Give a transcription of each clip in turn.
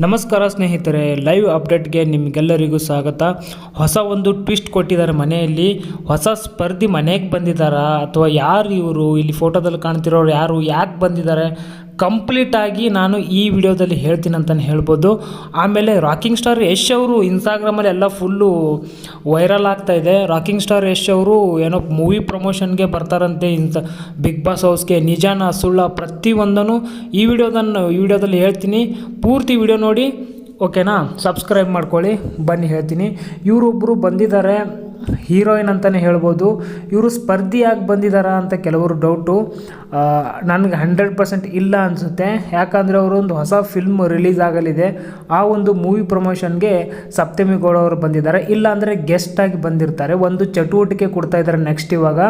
ನಮಸ್ಕಾರ ಸ್ನೇಹಿತರೆ ಲೈವ್ ಅಪ್ಡೇಟ್ಗೆ ನಿಮಗೆಲ್ಲರಿಗೂ ಸ್ವಾಗತ. ಹೊಸ ಒಂದು ಟ್ವಿಸ್ಟ್ ಕೊಟ್ಟಿದ್ದಾರೆ ಮನೆಯಲ್ಲಿ. ಹೊಸ ಸ್ಪರ್ಧಿ ಮನೆಗೆ ಬಂದಿದ್ದಾರಾ? ಅಥವಾ ಯಾರು ಇವರು? ಇಲ್ಲಿ ಫೋಟೋದಲ್ಲಿ ಕಾಣ್ತಿರೋರು ಯಾರು? ಯಾಕೆ ಬಂದಿದ್ದಾರೆ? ಕಂಪ್ಲೀಟಾಗಿ ನಾನು ಈ ವಿಡಿಯೋದಲ್ಲಿ ಹೇಳ್ತೀನಿ ಅಂತಲೇ ಹೇಳ್ಬೋದು. ಆಮೇಲೆ ರಾಕಿಂಗ್ ಸ್ಟಾರ್ ಯಶ್ ಅವರು ಇನ್ಸ್ಟಾಗ್ರಾಮಲ್ಲಿ ಎಲ್ಲ ಫುಲ್ಲು ವೈರಲ್ ಆಗ್ತಾ ಇದೆ. ರಾಕಿಂಗ್ ಸ್ಟಾರ್ ಯಶ್ ಅವರು ಏನೋ ಮೂವಿ ಪ್ರಮೋಷನ್ಗೆ ಬರ್ತಾರಂತೆ ಇಂತ ಬಿಗ್ ಬಾಸ್ ಹೌಸ್ಗೆ. ನಿಜಾನ, ಸುಳ್ಳ ಪ್ರತಿಯೊಂದನ್ನು ಈ ವಿಡಿಯೋದನ್ನು ಈ ವಿಡಿಯೋದಲ್ಲಿ ಹೇಳ್ತೀನಿ. ಪೂರ್ತಿ ವಿಡಿಯೋ ನೋಡಿ. ಓಕೆನಾ? ಸಬ್ಸ್ಕ್ರೈಬ್ ಮಾಡ್ಕೊಳ್ಳಿ. ಬನ್ನಿ ಹೇಳ್ತೀನಿ. ಇವರೊಬ್ಬರು ಬಂದಿದ್ದಾರೆ. ಹೀರೋಯಿನ್ ಅಂತಲೇ ಹೇಳ್ಬೋದು. ಇವರು ಸ್ಪರ್ಧಿಯಾಗಿ ಬಂದಿದ್ದಾರಾ ಅಂತ ಕೆಲವರು ಡೌಟು ನನಗೆ ಹಂಡ್ರೆಡ್ ಪರ್ಸೆಂಟ್ ಇಲ್ಲ ಅನಿಸುತ್ತೆ. ಯಾಕಂದರೆ ಅವರು ಒಂದು ಹೊಸ ಫಿಲ್ಮ್ ರಿಲೀಸ್ ಆಗಲಿದೆ. ಆ ಒಂದು ಮೂವಿ ಪ್ರಮೋಷನ್ಗೆ ಸಪ್ತಮಿ ಗೌಡ ಅವರು ಬಂದಿದ್ದಾರೆ. ಇಲ್ಲ ಅಂದರೆ ಗೆಸ್ಟಾಗಿ ಬಂದಿರ್ತಾರೆ. ಒಂದು ಚಟುವಟಿಕೆ ಕೊಡ್ತಾ ಇದ್ದಾರೆ ನೆಕ್ಸ್ಟ್ ಇವಾಗ.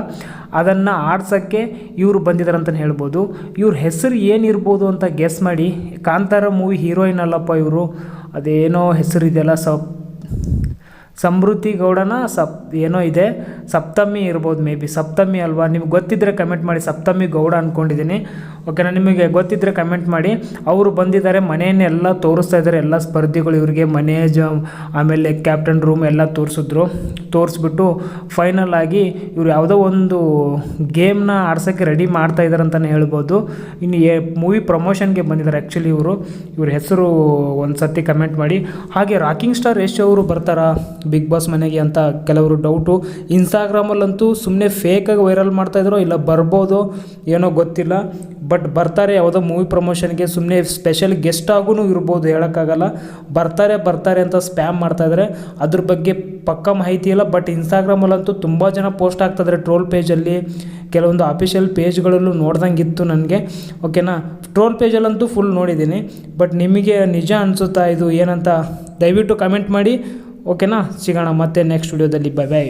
ಅದನ್ನು ಆಡ್ಸೋಕ್ಕೆ ಇವರು ಬಂದಿದ್ದಾರೆ ಅಂತಲೇ ಹೇಳ್ಬೋದು. ಇವ್ರ ಹೆಸರು ಏನಿರ್ಬೋದು ಅಂತ ಗೆಸ್ ಮಾಡಿ. ಕಾಂತಾರ ಮೂವಿ ಹೀರೋಯಿನ್ ಅಲ್ಲಪ್ಪ ಇವರು. ಅದೇನೋ ಹೆಸರಿದೆಯಲ್ಲ, ಸಪ್ ಸಮೃದ್ಧಿ ಗೌಡನ ಸಪ್, ಏನೋ ಇದೆ, ಸಪ್ತಮಿ ಇರ್ಬೋದು ಮೇ ಬಿ, ಸಪ್ತಮಿ ಅಲ್ವಾ? ನಿಮ್ಗೆ ಗೊತ್ತಿದ್ದರೆ ಕಮೆಂಟ್ ಮಾಡಿ ಸಪ್ತಮಿ ಗೌಡ ಅಂದ್ಕೊಂಡಿದ್ದೀನಿ ಓಕೆನಾ? ನಿಮಗೆ ಗೊತ್ತಿದ್ದರೆ ಕಮೆಂಟ್ ಮಾಡಿ. ಅವರು ಬಂದಿದ್ದಾರೆ ಮನೆಯನ್ನೆಲ್ಲ ತೋರಿಸ್ತಾ ಇದ್ದಾರೆ. ಎಲ್ಲ ಸ್ಪರ್ಧಿಗಳು ಇವರಿಗೆ ಮನೆ ಆಮೇಲೆ ಕ್ಯಾಪ್ಟನ್ ರೂಮ್ ಎಲ್ಲ ತೋರಿಸಿದ್ರು. ತೋರಿಸ್ಬಿಟ್ಟು ಫೈನಲ್ ಆಗಿ ಇವರು ಯಾವುದೋ ಒಂದು ಗೇಮ್ನ ಆಡ್ಸೋಕ್ಕೆ ರೆಡಿ ಮಾಡ್ತಾ ಇದ್ದಾರೆ ಅಂತಲೇ ಹೇಳ್ಬೋದು. ಇನ್ನು ಏ ಮೂವಿ ಪ್ರಮೋಷನ್ಗೆ ಬಂದಿದ್ದಾರೆ ಆ್ಯಕ್ಚುಲಿ ಇವರು. ಇವ್ರ ಹೆಸರು ಒಂದು ಸತಿ ಕಮೆಂಟ್ ಮಾಡಿ. ಹಾಗೆ ರಾಕಿಂಗ್ ಸ್ಟಾರ್ ಯಶ್ ಅವರು ಬರ್ತಾರಾ ಬಿಗ್ ಬಾಸ್ ಮನೆಗೆ ಅಂತ ಕೆಲವರು ಡೌಟು ಇನ್ಸ್ಟಾಗ್ರಾಮಲ್ಲಂತೂ ಸುಮ್ಮನೆ ಫೇಕಾಗಿ ವೈರಲ್ ಮಾಡ್ತಾಯಿದ್ರು ಇಲ್ಲ ಬರ್ಬೋದು ಏನೋ ಗೊತ್ತಿಲ್ಲ. ಬಟ್ ಬರ್ತಾರೆ ಯಾವುದೋ ಮೂವಿ ಪ್ರಮೋಷನ್ಗೆ ಸುಮ್ಮನೆ ಸ್ಪೆಷಲ್ ಗೆಸ್ಟ್ ಆಗೂ ಇರ್ಬೋದು ಹೇಳೋಕ್ಕಾಗಲ್ಲ. ಬರ್ತಾರೆ ಬರ್ತಾರೆ ಅಂತ ಸ್ಪ್ಯಾಮ್ ಮಾಡ್ತಾಯಿದ್ದಾರೆ ಅದ್ರ ಬಗ್ಗೆ ಪಕ್ಕ ಮಾಹಿತಿ ಇಲ್ಲ. ಬಟ್ ಇನ್ಸ್ಟಾಗ್ರಾಮಲ್ಲಂತೂ ತುಂಬ ಜನ ಪೋಸ್ಟ್ ಆಗ್ತಾಯಿದ್ದಾರೆ ಟ್ರೋಲ್ ಪೇಜಲ್ಲಿ ಕೆಲವೊಂದು ಅಫಿಷಿಯಲ್ ಪೇಜ್ಗಳಲ್ಲೂ ನೋಡ್ದಂಗೆ ಇತ್ತು ನನಗೆ. ಓಕೆನಾ ಟ್ರೋಲ್ ಪೇಜಲ್ಲಂತೂ ಫುಲ್ ನೋಡಿದ್ದೀನಿ ಬಟ್ ನಿಮಗೆ ನಿಜ ಅನಿಸುತ್ತಾ ಇದು ಏನಂತ ದಯವಿಟ್ಟು ಕಮೆಂಟ್ ಮಾಡಿ. ಓಕೆನಾ ಸಿಗೋಣ ಮತ್ತೆ ನೆಕ್ಸ್ಟ್ ವಿಡಿಯೋದಲ್ಲಿ ಬೈ ಬೈ